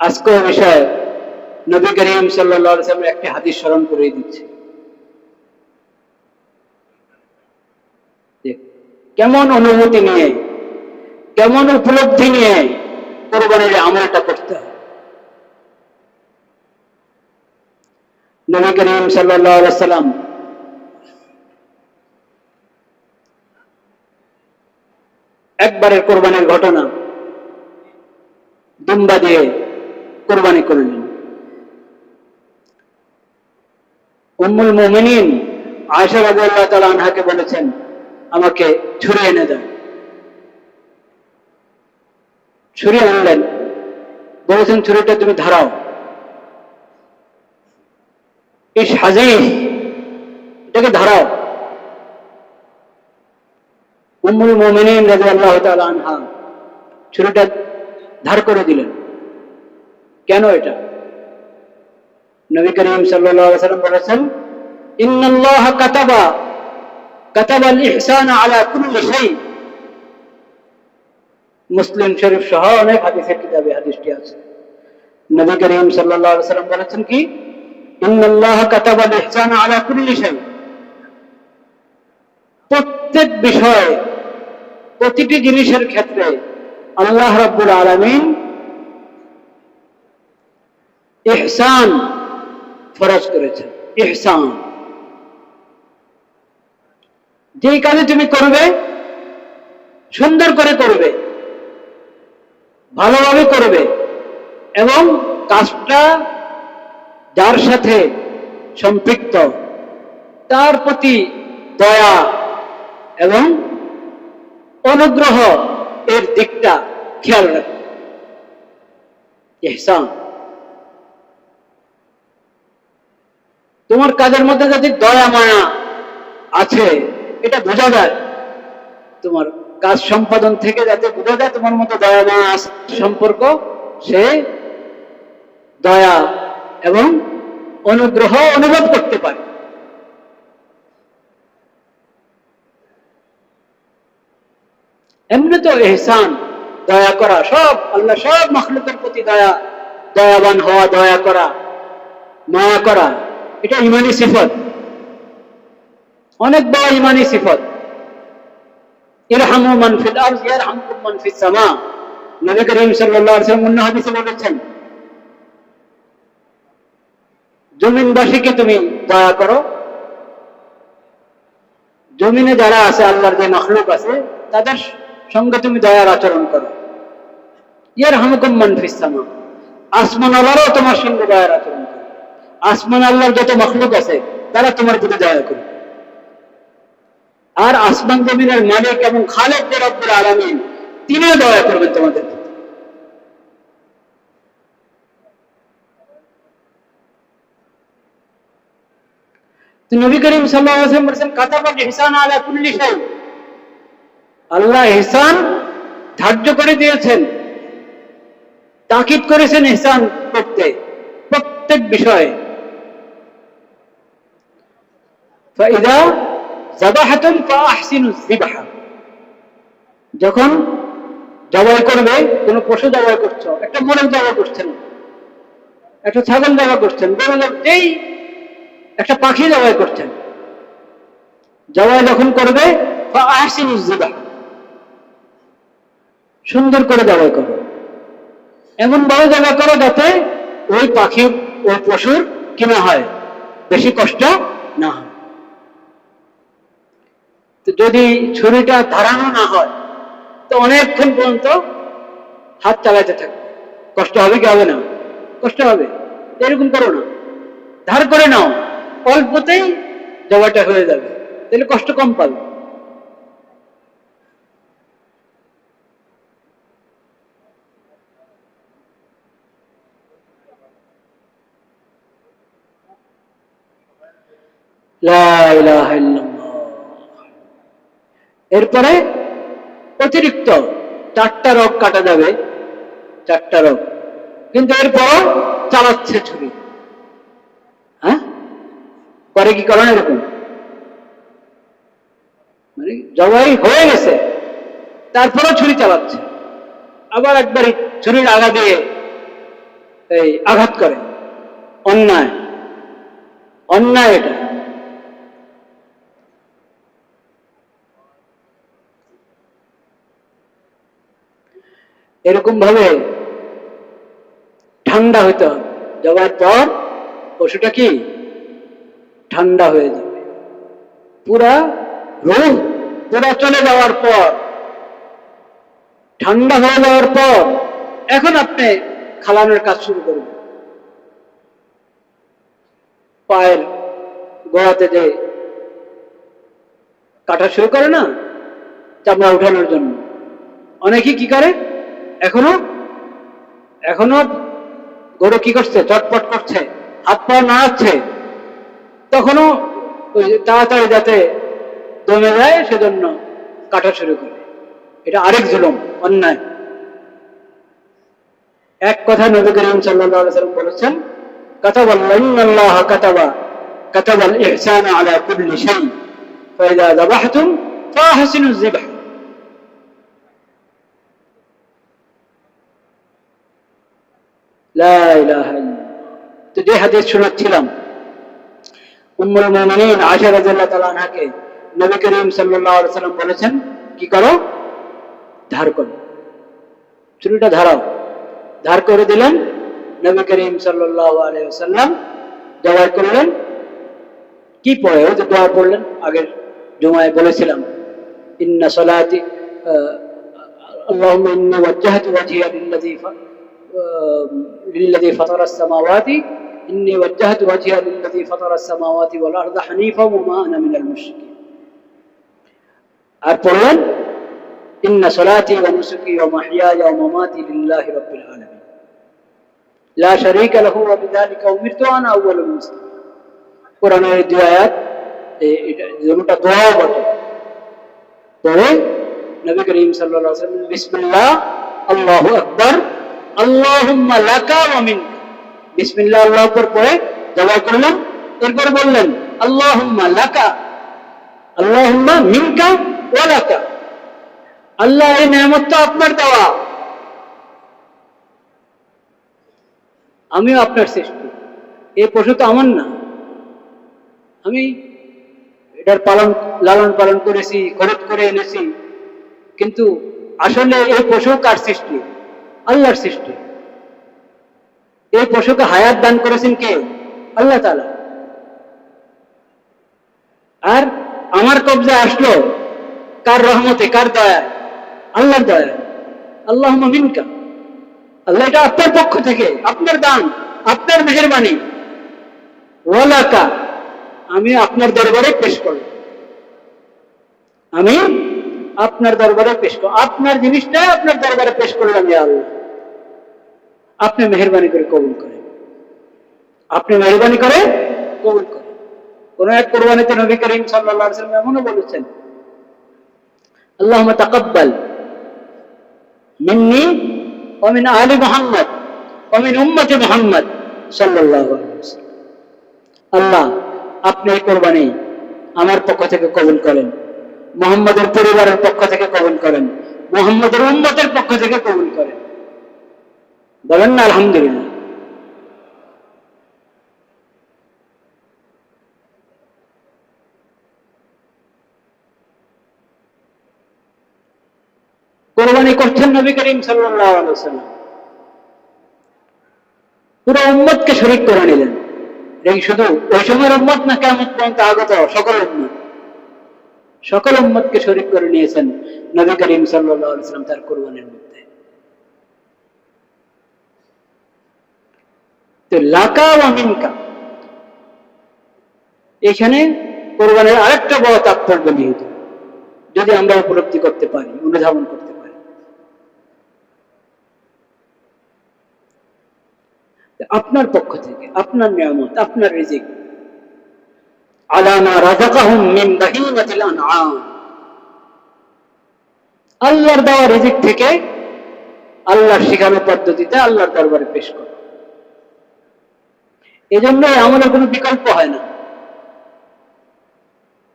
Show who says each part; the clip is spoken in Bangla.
Speaker 1: আজকে বিষয়ে নবী করিম সাল্লাম একটি হাদিস স্মরণ করে দিচ্ছে। কেমন অনুভূতি নিয়ে, কেমন উপলব্ধি নিয়ে কোরবানির আমলটা করতে হয়। নবী করিম সাল্লাম একবারের কোরবানির ঘটনা দুম্বা দিয়ে কোরবানি করলেন উম্মুল মুমিনিন আয়সা রাদিয়াল্লাহু তাআলা আনহাকে বলেছেন, আমাকে ছুরি এনে দেন ছুরি আনলেন। বলেছেন, ছুরিটা তুমি ধারাও। এই সাজে এটাকে ধারাও। উম্মুল মুমিনিন রাদিয়াল্লাহু তাআলা আনহা ছুরিটা ধার করে দিলেন। কেন এটা? নবী করিম সাল্লাম বলেছেন কাতাবা ইহসান আলা শাই মুসলিম শরীফ সহ অনেক হাদিসের কিতাবে হাদিসটি আছে। নবী করিম সাল্লাল্লাহু আলাইহি সাল্লাম বলেছেন কি ইহসান আলা শাই প্রত্যেক বিষয়ে, প্রতিটি জিনিসের ক্ষেত্রে আল্লাহ রাব্বুল আলামিন ইহসান ফরজ করেছেন ইহসান। যেই কাজে তুমি করবে, সুন্দর করে করবে, ভালোভাবে করবে, এবং কাজটা যার সাথে সম্পৃক্ত, তার প্রতি দয়া এবং অনুগ্রহ এর দিকটা খেয়াল রাখবে। ইহসান। তোমার কাজের মধ্যে যদি দয়া, মায়া আছে, এটা বোঝা যায়। তোমার কাজ সম্পাদন থেকে যাতে বোঝা যায়, তোমার মতো দয়া, মায়া সম্পর্ক, সে দয়া এবং অনুগ্রহ অনুভব করতে পারে। এমনি তো এহসান, দয়া করা, সব আল্লাহ সব মখলুকের প্রতি দয়া, দয়াবান হওয়া, দয়া করা, মায়া করা এটা ইমানি সিফত। অনেক বড় ইমানি সিফত। মান মান জমিনবাসীকে তুমি দয়া করো। জমিনে যারা আছে, আল্লাহর যে মখলুক আছে, তাদের সঙ্গে তুমি দয়ার আচরণ করো। ইয়ার হামকুম মান ফিস সামা। আসমান তোমার সঙ্গে দয়ার আচরণ আসমান আল্লাহর যত মখলুক আছে, তারা তোমার প্রতি দয়া করবে আর আসমান জমিনের মালিক এবং খালেক রব্বুল আলামিন, তিনিও দয়া করবেন তোমাদের প্রতি। নবী করিম ওয়াসাল্লাম বলেছেন কাতাবা ইহসান আলা কুল্লি শাই আল্লাহ ইহসান ধার্য করে দিয়েছেন, তাকিদ করেছেন ইহসান করতে প্রত্যেক বিষয়ে। فإذا ذبحتم فأحسنوا الذبحة যখন জবাই করবে কোন পশু জবাই করছো একটা মোরগ জবাই করছেন একটা ছাগল জবাই করছেন গরু জবাই- যেই একটা পাখি জবাই করছেন জবাই যখন করবে فأحسنوا الذبح সুন্দর করে জবাই করো এমন ভাবে জবাই করো যাতে ওই পাখি ওই পশুর কিনা হয় বেশি কষ্ট না হয় তো যদি ছুরিটা ধারানো না হয়, তো অনেকক্ষণ পর্যন্ত হাত চালাইতে থাকবে কষ্ট হবে কি হবে না? কষ্ট হবে। এরকম করো না। ধার করে নাও। অল্পতেই জবাটা হয়ে যাবে। তাহলে কষ্ট কম পাবে। এরপরে অতিরিক্ত চারটা রোগ কাটা যাবে, চারটা রোগ। কিন্তু এরপরও চালাচ্ছে ছুরি। হ্যাঁ? পরে কি করেন এরকম? মানে জবাই হয়ে গেছে, তারপরেও ছুরি চালাচ্ছে। আবার একবার ছুরির আগা দিয়ে এই আঘাত করে। অন্যায়। অন্যায় এটা। এরকম ভাবে ঠান্ডা হইতে হবে। যাওয়ার পর পশুটা কি? ঠান্ডা হয়ে যাবে। পুরা রোগ পুরা চলে যাওয়ার পর, ঠান্ডা হয়ে যাওয়ার পর এখন আপনি খালানোর কাজ শুরু করবেন পায়ের গোড়াতে যে কাটা শুরু করে না, চামড়া উঠানোর জন্য। অনেকেই কি করে? এখনও? এখনও গরু কি করছে? চটপট করছে। হাত পা নাড়াচ্ছে। তখনও তাড়াতাড়ি যাতে দমে যায়, সেজন্য কাটা শুরু করে। এটা আরেক জুলম, অন্যায়। এক কথা নবী করিম সাল্লাম বলেছেন কাতাবাল আল্লাহ কাতাবা কাতাবাল ইহসান আলা কুল্লি শাই ফাইদা দাবাহতুম ফাহসিনুজ জিবাহ তো যে হাদিস শোনাচ্ছিলাম, উম্মুল মোমিনিন নবী করিম বলেছেন, কি করো? ধার করো। চুরিটা ধার করে দিলেন নবী করিম দোয়া করলেন। কি পড়ে? যে দোয়া পড়লেন, আগের জুমায় বলেছিলাম, ইন্না সলাতি আল্লাহ ইন্না ওয়াজ্জাহাতু ওয়াজহিয়া লিল্লাযী للذي فطر السماوات إني وجهت وجهي للذي فطر السماوات والأرض حنيفا وما أنا من المشركين আর পড়লেন إن صلاتي ونسكي ومحياي ومماتي لله رب العالمين لا شريك له وبذلك أمرت وأنا أول المسلمين কোরআনের এই দুই আয়াত এ- এটা দুটা দোয়াও বটে পরে নবী করিম সাল্লাল্লাহু আলাইহি ওয়াসাল্লাম বিসমিল্লাহ আল্লাহু আকবার লাকা ওয়া মিনকা। বিসমিল্লাহ আল্লাহু আকবার পরে দোয়া এরপর বললেন, আল্লাহুম্মা লাকা। মিনকা ওয়া লাকা। আল্লাহ এই আপনার দেওয়া। আমিও আপনার সৃষ্টি এই পশু তো আমার না। আমি এটার পালন, লালন পালন করেছি, খরচ করে এনেছি। কিন্তু আসলে এই পশু কার সৃষ্টি? আল্লাহর সৃষ্টি। এই পশুকে হায়াত দান করেছেন কে? আল্লাহ তালা আর আমার কবজা আসলো কার রহমতে, কার দয়া? আল্লাহর দয়া। আল্লাহ মিনকা। আল্লাহ এটা আপনার পক্ষ থেকে, আপনার দান, আপনার মেহরবানি। ওয়ালাকা, আমি আপনার দরবারে পেশ করব আমি আপনার দরবারে পেশ করব আপনার জিনিসটা আপনার দরবারে পেশ করলাম আল্লাহ। আপনি মেহরবানি করে কবুল করেন। আপনি মেহরবানি করে কবুল করেন। কোন এক কোরবানিতে নবী করিম সাল্লাল্লাহু আলাইহি এমনও বলেছেন তাকাব্বাল মিন্নি ওয়া মিন আলি মুহাম্মদ ওয়া মিন উম্মতি মুহাম্মদ ওয়াসাল্লাম। আল্লাহ, আপনি এই কোরবানি আমার পক্ষ থেকে কবুল করেন, মোহাম্মদের পরিবারের পক্ষ থেকে কবুল করেন, মোহাম্মদের উম্মতের পক্ষ থেকে কবুল করেন। বলেন না, আলহামদুলিল্লাহ। কোরবানি করছেন নবী করিম ওয়াসাল্লাম। পুরো উম্মতকে শরীক করে নিলেন। এই শুধু ওই সময়ের উম্মত না, কেমন পর্যন্ত আগত সকল উম্মত। সকল উম্মতকে শরীক করে নিয়েছেন নবী করিম ওয়াসাল্লাম তার কোরবানির মধ্যে। এখানে কোরবানির আরেকটা বড় তাৎপর্য নিহিত। যদি আমরা উপলব্ধি করতে পারি, অনুধাবন করতে পারি। আপনার পক্ষ থেকে, আপনার নিয়ামত, আপনার রিজিক। আলামা আল্লাহর দেওয়া রিজিক থেকে আল্লাহর শেখানো পদ্ধতিতে আল্লাহর দরবারে পেশ করো এজন্য আমাদের কোনো বিকল্প হয় না।